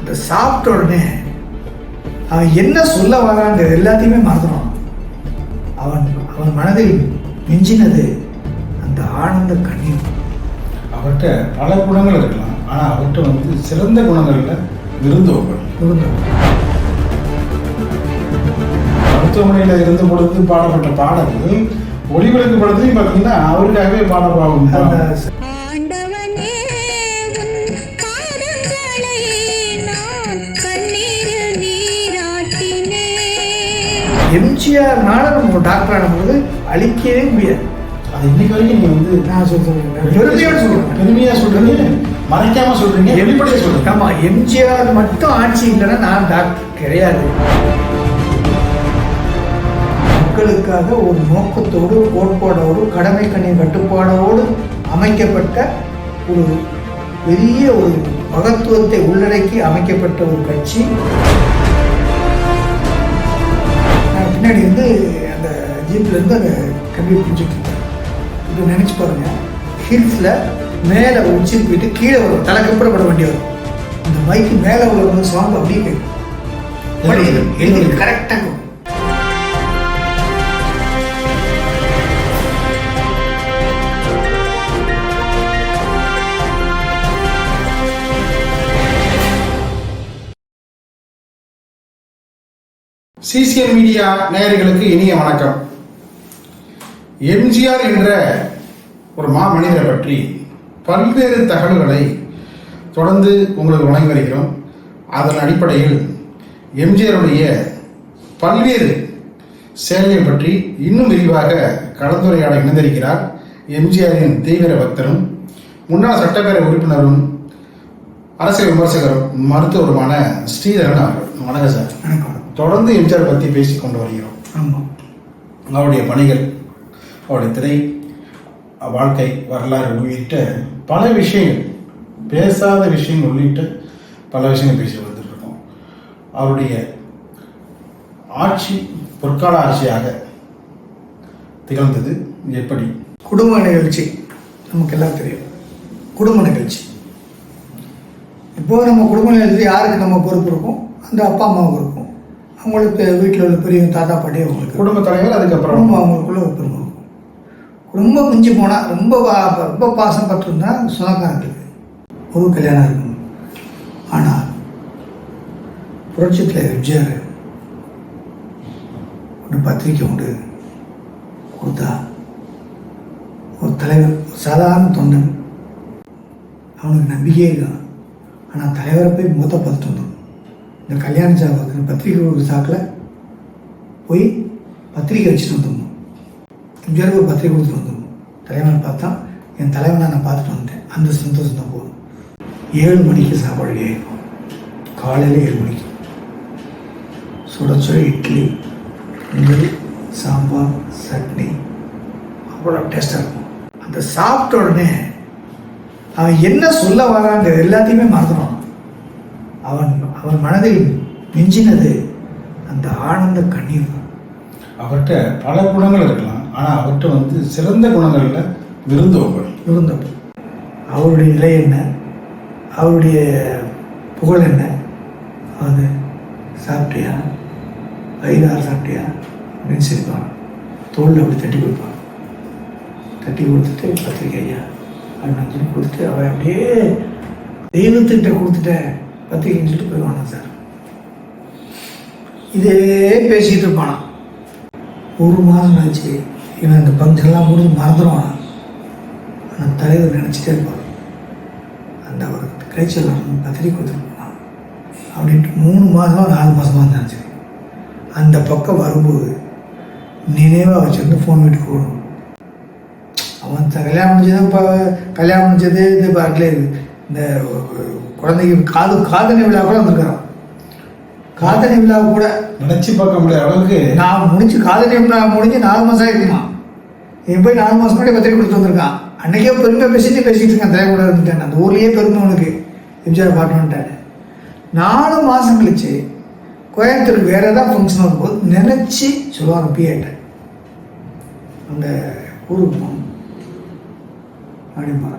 அந்த சாப்பிட்ட உடனே அவன் என்ன சொல்ல வரான்றது எல்லாத்தையுமே மறந்துடுவான். அவன் அவன் மனதில் மிஞ்சினது அந்த ஆனந்த கண்ணீர். அவர்கிட்ட பல குணங்கள் இருக்கலாம். ஆனால் அவர்கிட்ட வந்து சிறந்த குணங்களில் விருந்தோம்பல் இருந்தோம் மருத்துவமனையில் இருந்த பொழுது பாடப்பட்ட பாடல்கள் ஒளிவிளக்கு படத்துலையும் பார்த்தீங்கன்னா அவருக்காகவே பாட எம்ஜிஆர்னால நம்ம டாக்டர் ஆனபோது அழிக்கவே முடியாது. அது இன்னைக்கு வரைக்கும் நீங்க வந்து நான் சொல்றேன் பெருமையோடு சொல்றேன். பெருமையா சொல்றீங்க. மறைக்காம சொல்றீங்க. வெளிப்படையா சொல்றீங்க. ஆமா எம்ஜிஆர் மட்டும் ஆட்சி இல்லைன்னா நான் டாக்டர் கிடையாது. மக்களுக்காக ஒரு நோக்கத்தோடு கோட்பாடோடு கடமை கண்ணி கட்டுப்பாடோடு அமைக்கப்பட்ட ஒரு பெரிய ஒரு மகத்துவத்தை உள்ளடக்கி அமைக்கப்பட்ட ஒரு கட்சி. பின்னாடி வந்து அந்த ஜீப்ல இருந்து அந்த கம்பி பிடிச்சிட்டு இருக்கேன் இப்போ நினைச்சு பாருங்க. ஹில்ஸில் மேலே உச்சி போயிட்டு கீழே வரும். தலை கப்படப்பட வண்டி வரும். அந்த பைக்கு மேலே உள்ள சாங் அப்படியே கேட்கும். எழுதி கரெக்டாக சிசிஎன் மீடியா நேயர்களுக்கு இனிய வணக்கம். எம்ஜிஆர் என்ற ஒரு மா மனிதரை பற்றி பல்வேறு தகவல்களை தொடர்ந்து உங்களுக்கு வழங்கி வருகிறோம். அதன் அடிப்படையில் எம்ஜிஆருடைய பல்வேறு செயல்கள் பற்றி இன்னும் விரிவாக கலந்துரையாட இணைந்திருக்கிறார் எம்ஜிஆரின் தீவிர பக்தரும் முன்னாள் சட்டப்பேரவை உறுப்பினரும் அரசியல் விமர்சகரும் மருத்துவருமான ஸ்ரீதரன் அவர்கள். வணக்கம் சார். வணக்கம். தொடர்ந்து எம்ஜிஆர் பற்றி பேசிக் கொண்டு வருகிறோம். ஆமாம் அவருடைய பணிகள் அவருடைய திரை வாழ்க்கை வரலாறு உள்ளிட்ட பல விஷயங்கள் பேசாத விஷயங்கள் உள்ளிட்ட பல விஷயங்கள் பேசி வந்துட்டு இருக்கோம் அவருடைய ஆட்சி பொற்கால ஆட்சியாக திகழ்ந்தது. எப்படி? குடும்ப நிகழ்ச்சி. நமக்கு எல்லாம் தெரியும். குடும்ப நிகழ்ச்சி. இப்போ நம்ம குடும்ப நிகழ்ச்சி யாருக்கு நம்ம பொறுப்பு இருக்கும் அந்த அப்பா அம்மாவுக்கு இருக்கும். அவங்களுக்கு வீட்டில் உள்ள பெரிய தாத்தா பாட்டி அவங்களுக்கு. குடும்ப தலைவர் அதுக்கப்புறம். குடும்பம் அவங்களுக்குள்ள இருக்கும் ரொம்ப மிஞ்சி போனால் ரொம்ப ரொம்ப பாசம் பட்டிருந்தா சொந்தக்காரங்களுக்கு ஒரு கல்யாணம் இருக்கும் ஆனால் புரட்சித்தில் எம்ஜிஆர் ஒரு பத்திரிக்கை உண்டு கொடுத்தா ஒரு தலைவர் சாதாரண தொண்டன். அவனுக்கு நம்பிக்கையே இருக்கான் ஆனால் தலைவரை போய் மூத்த பார்த்துட்டு வந்தோம் இந்த கல்யாண ஜாதகம் பத்திரிக்கை ஒரு சாக்கில் போய் பத்திரிக்கை வச்சுட்டு வந்துடணும். எம்ஜிஆர் ஒரு பத்திரிக்கை கொடுத்துட்டு வந்துடணும். தலைவனை பார்த்தா என் தலைவனை நான் பார்த்துட்டு வந்துட்டேன். அந்த சந்தோஷம் தான் போதும். ஏழு மணிக்கு சாப்பாடு ஆகிருக்கும் காலையில் ஏழு மணிக்கு. சுட சுட இட்லி பொங்கல் சாம்பார் சட்னி அவ்வளோ டேஸ்ட்டாக இருக்கும். அந்த சாப்பிட்ட உடனே அவன் என்ன சொல்ல வரான்றது எல்லாத்தையுமே மறந்துடும் அவன் அவன் மனதில் மிஞ்சினது அந்த ஆனந்த கண்ணீர். தான் அவர்கிட்ட பல குணங்கள் இருக்கலாம். ஆனால் அவர்கிட்ட வந்து சிறந்த குணங்களில் விருந்தோம்பல் இருந்தோம் அவருடைய நிலை என்ன? அவருடைய புகழ் என்ன? அது சாப்பிட்டியா? ஐதாறு சாப்பிட்டியா? அப்படின்னு சிரிப்பான். தோளில் அப்படி தட்டி கொடுப்பான். தட்டி கொடுத்துட்டு பத்திரிக்கை ஐயா அப்படின்னு சொல்லி கொடுத்துட்டு அவன் அப்படியே தெய்வத்திட்ட கொடுத்துட்டேன். பத்திரிக்கைன்னு சொல்லிட்டு போயிடுவானா சார். இதே பேசிகிட்டு இருப்பானா? ஒரு மாதம் ஆச்சு இவன் அந்த ஃபங்க்ஷன்லாம் முடிஞ்சு மறந்துடுவான் ஆனால் தலைவர் நினச்சிட்டே இருப்பான். அந்த ஒரு கழிச்சலாம் பத்திரிக்கை கொடுத்துருப்பான் அப்படின்ட்டு மூணு மாதமாக நாலு மாதமாக இருந்தாச்சு அந்த பக்கம் வரும்போது நினைவாக வச்சுருந்து ஃபோன் வீட்டுக்கு ஓடும் அவன் கல்யாணம் முடிஞ்சது இப்போ கல்யாணம் முடிஞ்சது இது பார்க்கல இந்த குழந்தைக்கு காது காதணி விழா கூட வந்திருக்கிறான் காதணி விழா கூட நினைச்சு பார்க்க முடியாத அளவுக்கு நான் முடிஞ்சு காதணி விழா முடிஞ்சு நாலு மாதம் ஆயிருக்குமா இவன் போய் நாலு மாதம் முன்னாடி பத்திரிக்கை கொடுத்து வந்திருக்கான். அன்னைக்கே பெருமை பேசிட்டு பேசிட்டு இருக்கான். தலைவர் இருந்துட்டேன் அந்த ஊர்லயே பெருமை உனக்கு. எம்ஜிஆர் பாட்டோன்ட்டாரு. நாலு மாதம் கழிச்சு கோயம்புத்தூருக்கு வேற ஏதாவது ஃபங்க்ஷன் வரும்போது நினைச்சு சொல்லுவாங்க பிஏட்ட அந்த ஊருக்கு போகணும். அப்படிம்பா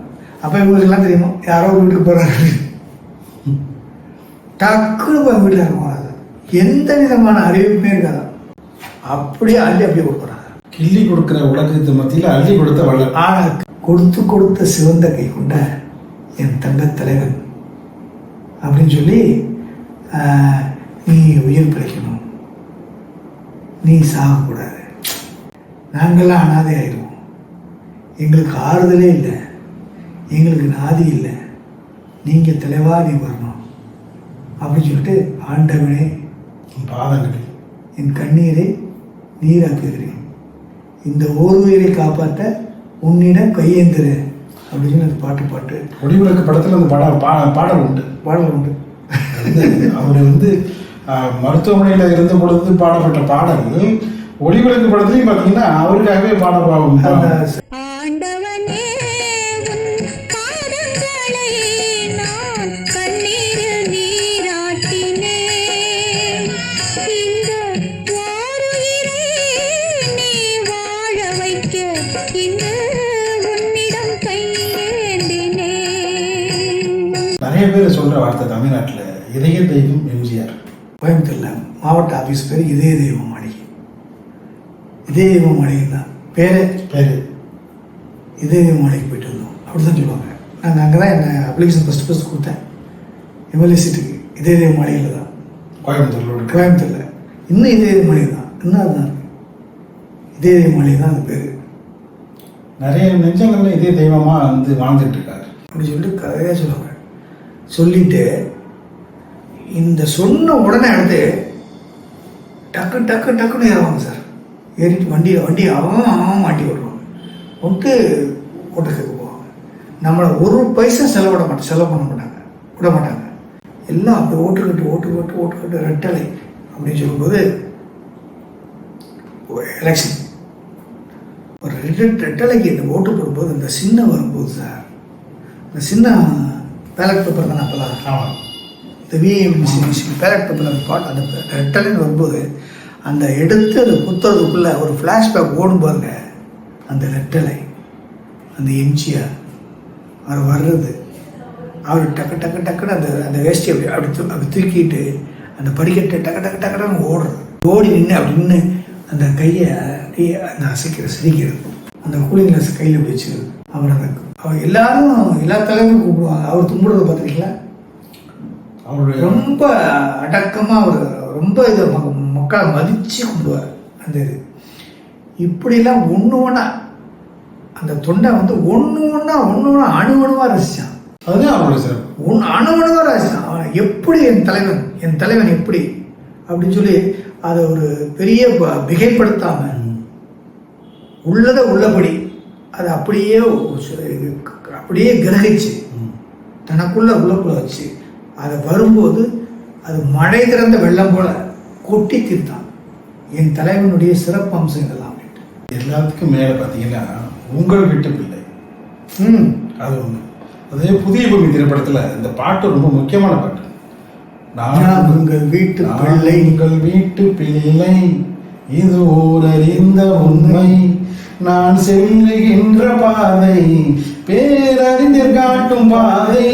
அப்போ இவங்களுக்கெல்லாம் தெரியுமா? யாரோ வீட்டுக்கு போகிறாரு டக்குன்னு போய் வீட்டில் எந்த விதமான அறிவிப்புமே இருக்காது. அப்படியே அள்ளி அப்படியே கொடுக்குறாங்க. கிள்ளி கொடுக்கிற உலகத்து மத்தியில் அள்ளி கொடுத்த வள்ளல். ஆனால் கொடுத்து கொடுத்த சிவந்த கை கொண்ட என் தங்க தலைவன். அப்படின்னு சொல்லி நீ உயிர் பிழைக்கணும். நீ சாகக்கூடாது. நாங்கள்லாம் அனாதை ஆயிடுவோம். எங்களுக்கு ஆறுதலே இல்லை. எங்களுக்கு நாதி இல்லை. நீங்கள் தலைவா நீ வரணும். அப்படின்னு சொல்லிட்டு ஆண்டவனே பாதங்கள் என் கண்ணீரை நீராக்குகிறேன். இந்த ஓர்வுயிரை காப்பாற்ற உன்னிடம் கையேந்திரு அப்படின்னு அந்த பாட்டு பாட்டு ஒளிவிளக்கு படத்தில் அந்த பட பா- பாடல் உண்டு. பாடல் உண்டு. அவர் வந்து மருத்துவமனையில இருந்த பொழுது பாடப்பட்ட பாடல் ஒளிவிளக்கு படத்துலையும் பார்த்தீங்கன்னா அவருக்காகவே பாட அந்த பா- ஆண்டவனே நிறைய பேர் சொல்ற வார்த்தை தமிழ்நாட்டுல இதய தெய்வம் எம்ஜிஆர். கோயம்புத்தூரில் மாவட்ட ஆஃபீஸ் பேர் இதய தெய்வம் மாளிகை இதய தெய்வம் மாளிகை தான் பேரே? பேரு. இதய தெய்வம் மாளிகை போயிட்டு வந்தோம். அப்படி தான் சொல்லுவாங்க. நாங்கள் அங்கே தான் என்ன அப்ளிகேஷன் ஃபஸ்ட்டு ஃபஸ்ட் கொடுத்தேன். எம்எல்ஏ சீட்டுக்கு இதய தெய்வம் மாளிகையில் தான். கோயம்புத்தூர்ல கோயம்புத்தூரில். இன்னும் இதே மொழி தான் இன்னும் அதுதான் இருக்கு. இதே மொழி தான் அது பேர். நிறைய நெஞ்சங்கள்ல இதே தெய்வமா வந்து வாழ்ந்துட்டு இருக்காரு. அப்படி சொல்லிட்டு கதையாக சொல்லுவாங்க. சொல்லிட்டு இந்த சொன்ன உடனே அடுத்து டக்கு டக்கு டக்குன்னு ஏறுவாங்க சார். ஏறிட்டு வண்டியில் வண்டி அவன் அவன் மாட்டி விடுவாங்க வந்துட்டு ஓட்டத்துக்கு போவாங்க. நம்மளை ஒரு பைசா செலவிட மாட்டோம். செலவு பண்ண மாட்டாங்க. விட மாட்டாங்க. எல்லாம் அப்படி ஓட்டுக்கட்டு ஓட்டுக்கட்டு ஓட்டுக்கட்டு ரெட்டலை அப்படின்னு சொல்லும்போது எலெக்ஷன் ஒரு ரெட்டலைக்கு இந்த ஓட்டு போடும்போது இந்த சின்ன வரும்போது சார் இந்த சின்ன பேலட் பேப்பர் தானே அப்போல்லாம்? ஆமா. இந்த விஏஎம்சி பேலட் பேப்பர் அந்த பாட் அந்த ரெட்டலைன்னு வரும்போது அந்த எடுத்து அதை குத்துறதுக்குள்ள ஒரு ஃப்ளாஷ்பேக் ஓடும் பாருங்க. அந்த ரெட்டலை அந்த எம்ஜிஆர் அவர் வர்றது. அவர் டக்கு டக்கு டக்குன்னு அந்த அந்த வேஷ்டி அப்படி அப்படி அப்படி தூக்கிட்டு அந்த படிக்கட்டை டக்கு டக்கு டக்குன்னு ஓடுறது. ஓடி நின்று அப்படி நின்று அந்த கையை அப்படியே அந்த அசைக்கிற சிரிக்கிறது அந்த கூலிங் கிளாஸ் கையில் வச்சுக்கிறது. அவர் அவர் எல்லாரும் எல்லா தலைவரும் கூப்பிடுவாங்க. அவர் தும்பிடுறத பார்த்துருக்கீங்களா அவருடைய ரொம்ப அடக்கமா அவர் ரொம்ப இதை ம- மக்களை மதிச்சு கும்பிடுவார். அந்த இது. இப்படிலாம் ஒன்று ஒன்றா அந்த தொண்டை வந்து ஒன்று ஒன்றா ஒன்று ஒன்றா அணு அணுவா ரசிச்சான். அதுதான் அவருடைய சிறப்பு. ஒன்று அணு அணுவா ரசிச்சான். அவன் எப்படி என் தலைவன் என் தலைவன் எப்படி? அப்படின்னு சொல்லி அதை ஒரு பெரிய ப- மிகைப்படுத்தாம உள்ளதை உள்ளபடி அதை அப்படியே அப்படியே கிரகிச்சு. தனக்குள்ள உள்ளக்குள்ள வச்சு அதை வரும்போது அது மழை திறந்த வெள்ளம் போல கொட்டி தீர்த்தான். என் தலைவனுடைய சிறப்பு அம்சம் எல்லாத்துக்கும் மேல பாத்தீங்கன்னா உங்கள் வீட்டு பிள்ளை. ம். அது ஒண்ணு. அதே புதிய பூமி திரைப்படத்துல இந்த பாட்டு ரொம்ப முக்கியமான பாட்டு. நான் உங்கள் வீட்டு பிள்ளை. உங்கள் வீட்டு பிள்ளை. இது ஊரறிந்த உண்மை. நான் செல்லுகின்ற பாதை பேரறிஞர் காட்டும் பாதை.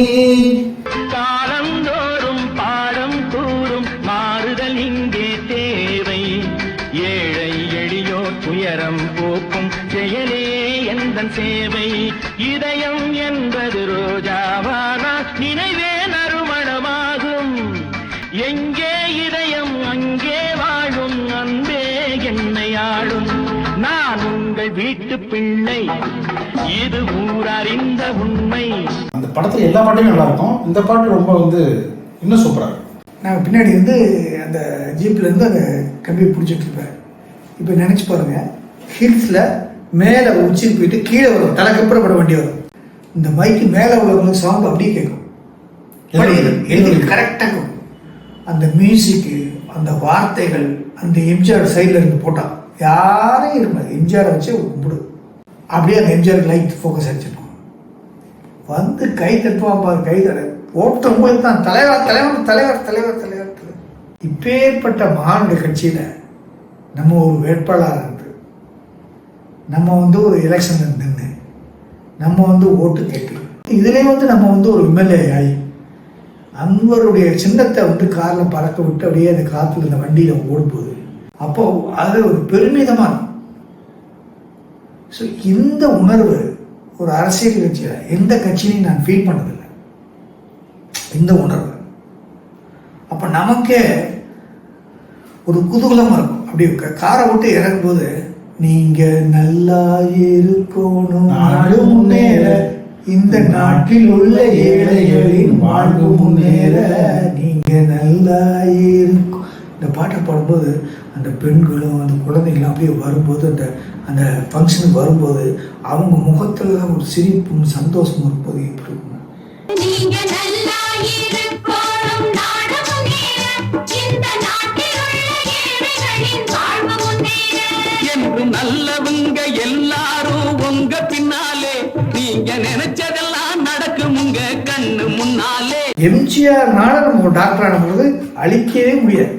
இது ஊரறிந்த உண்மை. அந்த படத்துல எல்லா பாட்டுமே நல்லா இருக்கும் இந்த பாட்டு ரொம்ப வந்து இன்னும் சூப்பரா இருக்கும் நான் பின்னாடி இருந்து அந்த ஜீப்ல இருந்து அந்த கம்பியை பிடிச்சிட்டு இருப்பேன். இப்போ நினைச்சு பாருங்க. ஹில்ஸ்ல மேலே உச்சிக்கு போயிட்டு கீழே வரும் தலைக்கப்புறப்பட வண்டி வரும். இந்த மைக்கு மேலே உள்ளவங்களுக்கு சவுண்ட் அப்படியே கேட்கும். எழுதி கரெக்டாக இருக்கும். அந்த மியூசிக்கு அந்த வார்த்தைகள் அந்த எம்ஜிஆர் சைடில் இருந்து போட்டான் யாரையும் இருக்காது. எம்ஜிஆரை வச்சு கும்பிடு அப்படியே அந்த எம்ஜிஆர் லைட் ஃபோக்கஸ் அடிச்சிருக்கும். வந்து கை தட்டுவான் பாரு கை தட. ஓட்டும் போது தான் தலைவர் தலைவர் தலைவர் தலைவர் தலைவர் தலைவர் இப்பேற்பட்ட மாநில கட்சியில் நம்ம ஒரு வேட்பாளராக இருந்து நம்ம வந்து ஒரு எலெக்ஷனில் நின்று நம்ம வந்து ஓட்டு கேட்டு இதுலேயே வந்து நம்ம வந்து ஒரு எம்எல்ஏ ஆகி அன்வருடைய சின்னத்தை வந்து காரில் பறக்க விட்டு அப்படியே அந்த காற்றுல இந்த வண்டியில் ஓடும்போது அப்போ அது ஒரு பெருமிதமாக இருக்கும். ஸோ இந்த உணர்வு ஒரு அரசியல் கட்சியில் எந்த கட்சியிலையும் நான் ஃபீல் பண்ணதில்லை. இந்த உணர்வு. அப்போ நமக்கே ஒரு குதூகலமாக இருக்கும். அப்படி காரை விட்டு இறங்கும்போது நீங்க நல்லா இருக்கணும். நாடு முன்னேற. இந்த நாட்டில் உள்ள ஏழைகளின் வாழ்வு முன்னேற. நீங்க நல்லா இருக்கும் இந்த பாட்டை பாடும்போது அந்த பெண்களும் அந்த குழந்தைகளும் அப்படியே வரும்போது அந்த அந்த ஃபங்க்ஷனுக்கு வரும்போது அவங்க முகத்துல ஒரு சிரிப்பும் சந்தோஷமும் இருப்பது எப்படி இருக்கும் நாடு என்று நல்லவங்க எல்லாரும் உங்க பின்னாலே நீங்க நினைச்சதெல்லாம் நடக்கும் உங்க கண்ணு முன்னாலே. எம்ஜிஆர்னால நம்ம ஒரு டாக்டர் ஆனது அழிக்கவே முடியாது.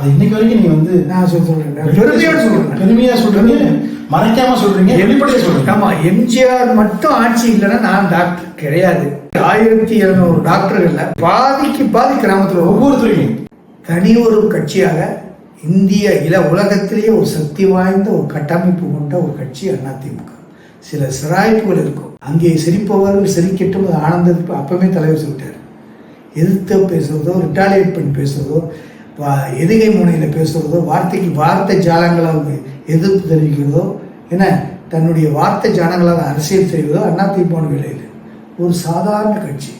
அது இன்னைக்கு வரைக்கும் நீங்க வந்து நான் சொல்றேன் பெருமையோடு சொல்றேன். பெருமையா சொல்றீங்க. மறைக்காம சொல்றீங்க. வெளிப்படையா சொல்றீங்க. ஆமா எம்ஜிஆர் மட்டும் ஆட்சி இல்லைன்னா நான் டாக்டர் கிடையாது. ஆயிரத்தி இருநூறு டாக்டர்கள்ல பாதிக்கு பாதி கிராமத்துல ஒவ்வொரு ஒவ்வொருத்தரையும். தனி ஒரு கட்சியாக இந்திய இள உலகத்திலேயே ஒரு சக்தி வாய்ந்த ஒரு கட்டமைப்பு கொண்ட ஒரு கட்சி அதிமுக. சில சிராய்ப்புகள் இருக்கும். அங்கே சிரிப்பவர்கள் சிரிக்கட்டும் ஆனந்தத்துக்கு அப்பவே தலைவர் சொல்லிட்டார். எதிர்த்து பேசுறதோ ரிட்டாலியேட் பண்ணி பேசுறதோ வா- எதுகை முனையில் பேசுறதோ வார்த்தைக்கு வார்த்தை ஜாலங்களால் எதிர்ப்பு தெரிவிக்கிறதோ என்ன தன்னுடைய வார்த்தை ஜாலங்களால் அரசியல் செய்வதோ அதிமுக வேலையில். ஒரு சாதாரண கட்சி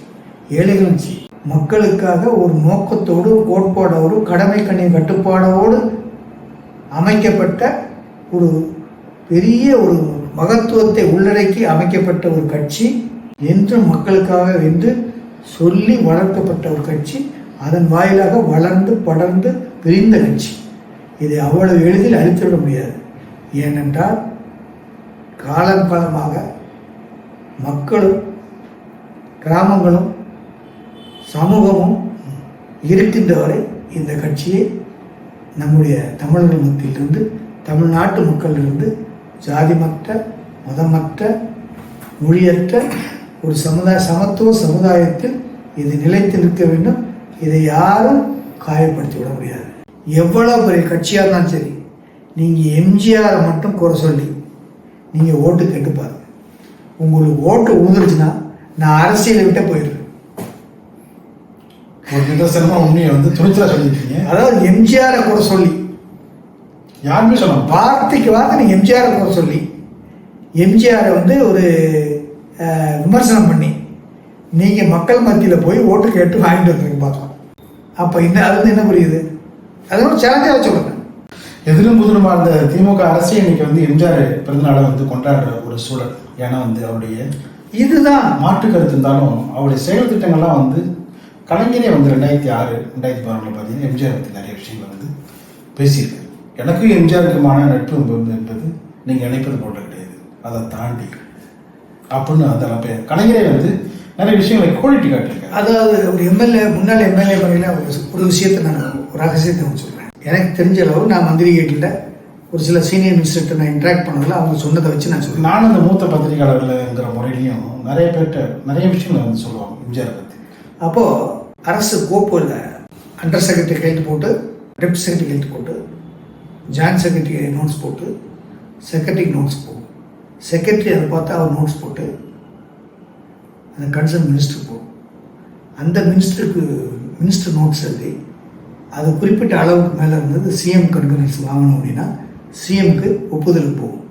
ஏழைகள் கட்சி. மக்களுக்காக ஒரு நோக்கத்தோடு ஒரு கோட்பாடோடு கடமை கண்ணின் கட்டுப்பாடோடு அமைக்கப்பட்ட ஒரு பெரிய ஒரு மகத்துவத்தை உள்ளடக்கி அமைக்கப்பட்ட ஒரு கட்சி என்று மக்களுக்காக என்று சொல்லி வளர்க்கப்பட்ட ஒரு கட்சி. அதன் வாயிலாக வளர்ந்து படர்ந்து பிரிந்த கட்சி. இதை அவ்வளவு எளிதில் அழித்துவிட முடியாது. ஏனென்றால் காலம் காலமாக மக்களும் கிராமங்களும் சமூகமும் இருக்கின்ற வரை இந்த கட்சியை நம்முடைய தமிழர்கள் மத்தியிலிருந்து தமிழ்நாட்டு மக்களிலிருந்து ஜாதிமற்ற மதமற்ற மொழியற்ற ஒரு சமுதாய சமத்துவ சமுதாயத்தில் இது நிலைத்து நிற்க வேண்டும். இதை யாரும் காயப்படுத்தி விட முடியாது. எவ்வளவு பெரிய கட்சியாக இருந்தாலும் சரி நீங்கள் எம்ஜிஆரை மட்டும் குறை சொல்லி நீங்கள் ஓட்டு கேட்டு பாருங்க. உங்களுக்கு ஓட்டு உழுதுருச்சுன்னா நான் அரசியலை விட்டே போயிடுறேன். ஒரு நிதர்சனமா உண்மையை வந்து துணிச்சலா சொல்லியிருக்கீங்க அதாவது எம்ஜிஆரை குறை சொல்லி யாருமே சொல்ல வார்த்தைக்கு வார்த்தை நீ எம்ஜிஆரை குறை சொல்லி எம்ஜிஆரை வந்து ஒரு விமர்சனம் பண்ணி நீங்கள் மக்கள் மத்தியில் போய் ஓட்டு கேட்டு வாங்கிட்டு வந்துருங்க பார்க்கலாம் அப்போ இந்த அது வந்து என்ன புரியுது? அது ஒரு சேலஞ்சாக சொல்லுங்க எதிரும் புதிருமா அந்த திமுக அரசே இன்னைக்கு வந்து எம்ஜிஆர் பிறந்தநாளை வந்து கொண்டாடுற ஒரு சூழல். ஏன்னா வந்து அவருடைய இதுதான். மாற்று கருத்து இருந்தாலும் அவருடைய செயல் திட்டங்கள்லாம் வந்து கலைஞரே வந்து ரெண்டாயிரத்தி ஆறு ரெண்டாயிரத்தி பதினொன்றில் பார்த்தீங்கன்னா எம்ஜிஆர் பற்றி நிறைய விஷயங்களை வந்து பேசியிருக்காரு. எனக்கும் எம்ஜிஆருக்குமான நட்பு என்பது நீங்கள் நினைப்பது போன்ற கிடையாது. அதை தாண்டி அப்படின்னு அந்த கலைஞரே வந்து நிறைய விஷயங்களை கோடிட்டு காட்டியிருக்காரு. அதாவது ஒரு எம்எல்ஏ முன்னாள் எம்எல்ஏ பண்ணையில் ஒரு விஷயத்தை நான் ஒரு ரகசியத்தை நான் சொல்கிறேன் எனக்கு தெரிஞ்ச அளவு நான் மந்திரி கேட்டில் ஒரு சில சீனியர் மினிஸ்டர்கிட்ட நான் இன்ட்ராக்ட் பண்ணதில் அவங்க சொன்னதை வச்சு நான் சொல்றேன். நானும் அந்த மூத்த பத்திரிகையாளர்கள்ங்கிற முறையிலையும் நிறைய பேர்கிட்ட நிறைய விஷயங்களை வந்து சொல்லுவாங்க எம்ஜிஆர் பற்றி அப்போது அரசு கோப்பில் அண்டர் செக்ரட்டரி கையெழுத்து போட்டு டெப்டி செக்ரட்டரி கையெழுத்து போட்டு ஜாயின்ட் செக்ரட்டரி நோட்ஸ் போட்டு செக்ரட்டரிக்கு நோட்ஸ் போகும். செக்ரட்டரி அதை பார்த்து அவர் நோட்ஸ் போட்டு அந்த கன்சர்ன் மினிஸ்டர் போகும் அந்த மினிஸ்டருக்கு மினிஸ்டர் நோட்ஸ் எழுதி அது குறிப்பிட்ட அளவுக்கு மேலே இருந்தது சிஎம் கன்கரன்ஸ் வாங்கணும் அப்படின்னா சிஎம்க்கு ஒப்புதலுக்கு போகும்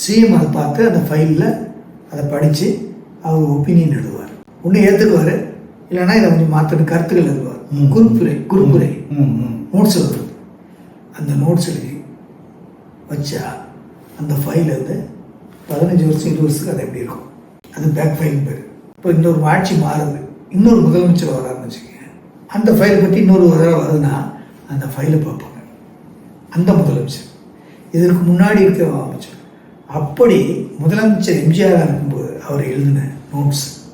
சிஎம் அதை பார்த்து அந்த ஃபைலில் அதை படித்து அவர் ஒப்பீனியன் எழுதுவார். ஒன்று ஏற்றுக்குவார் இல்லைன்னா இதை கொஞ்சம் மாற்றிட்டு கருத்துக்கள் எழுதுவார். குறிப்புரை குறிப்புரை. நோட்ஸ் எழுதுறது. அந்த நோட்ஸ் எழுதி வச்சா அந்த ஃபைல் வந்து பதினஞ்சு வருஷம் இருபது வருஷத்துக்கு அது எப்படி இருக்கும்? அது பேக் ஃபைல் பேர். இப்போ இன்னொரு ஆட்சி மாறுது. இன்னொரு முதலமைச்சர் வராருன்னு வச்சுக்கோங்க. அந்த ஃபைலை பற்றி இன்னொரு தடவை வருதுன்னா அந்த ஃபைலை பார்ப்பாங்க. அந்த முதலமைச்சர். இதற்கு முன்னாடி இருக்க அமைச்சர் அப்படி முதலமைச்சர் எம்ஜிஆர் இருக்கும்போது அவர் எழுதின நோட்ஸ்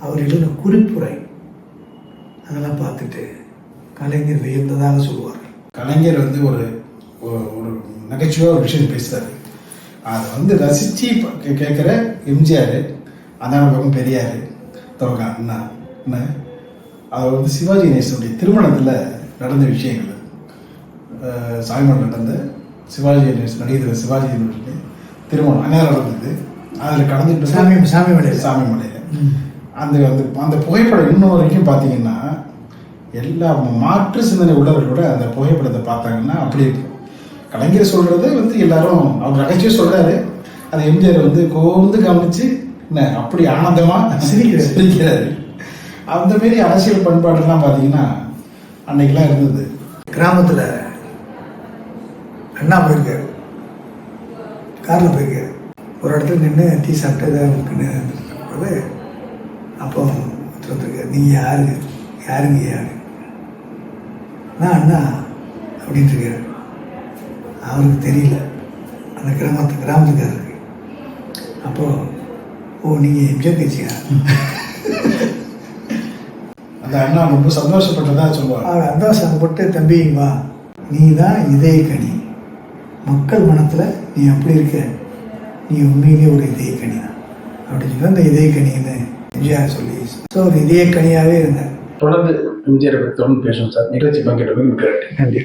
அவர் எழுதின குறிப்புரை. அதெல்லாம் பார்த்துட்டு கலைஞர் வியந்ததாக சொல்லுவார்கள். கலைஞர் வந்து ஒரு ஒரு- நகைச்சுவாக நகைச்சுவையாக ஒரு விஷயம் பேசுகிறாரு அதை வந்து ரசித்து கேட்குற எம்ஜிஆர் அந்த பக்கம் பெரியார் தவங்க அண்ணா. என்ன அது வந்து சிவாஜி கணேசனுடைய திருமணத்தில் நடந்த விஷயங்கள். சாய்மன் நடந்த சிவாஜி கணேசன் நடிகர் சிவாஜி கணேசனுடைய திருமணம் அந்நேரம் நடந்தது. அதில் கலந்துட்டு சாமி சாமி மலையில் சாமி மலையில் அந்த அந்த அந்த புகைப்படம் இன்னும் வரைக்கும் பார்த்தீங்கன்னா எல்லா மாற்று சிந்தனை உள்ளவர்களோட அந்த புகைப்படத்தை பார்த்தாங்கன்னா அப்படி இருக்கும். கலைஞர் சொல்றது வந்து எல்லாரும் அவர் நகைச்சுவை சொல்றாரு. அதை எம்ஜிஆர் வந்து கோர்ந்து கவனிச்சு என்ன அப்படி ஆனந்தமா? சிரிக்கிறாரு. சிரிக்கிறாரு அந்த மாரி அரசியல் பண்பாடுலாம் பார்த்தீங்கன்னா அன்னைக்கெல்லாம் இருந்தது. கிராமத்தில் அண்ணா போயிருக்காரு. காரில் போயிருக்காரு. ஒரு இடத்துல நின்று டீ சாப்பிட்டு ஏதாவது இருக்குன்னு போது அப்போ வந்திருக்காரு. நீங்கள் யாரு? யாருங்க யாரு நான் அண்ணா அப்படின்ட்டு இருக்காரு அவருக்கு தெரியல. அந்த கிராமத்து கிராமத்துக்காரருக்கு. அப்போ ஓ நீங்கள் எம்ஜிஆர் கட்சியா? அந்த அண்ணா ரொம்ப சந்தோஷப்பட்டதா சொல்லுவாங்க. அவர் அந்தாசப்பட்டு தம்பி வா. நீ தான் இதய கனி. மக்கள் மனத்தில் நீ அப்படி இருக்க. நீ உண்மையிலேயே ஒரு இதய கனி தான். அப்படின்னு சொல்லி அந்த இதய கனின்னு எம்ஜிஆர் சொல்லி ஸோ ஒரு இதய கனியாகவே இருந்தேன். தொடர்ந்து எம்ஜிஆர் பற்றி தொடர்ந்து பேசுவோம் சார். நிகழ்ச்சி நன்றி. நன்றி.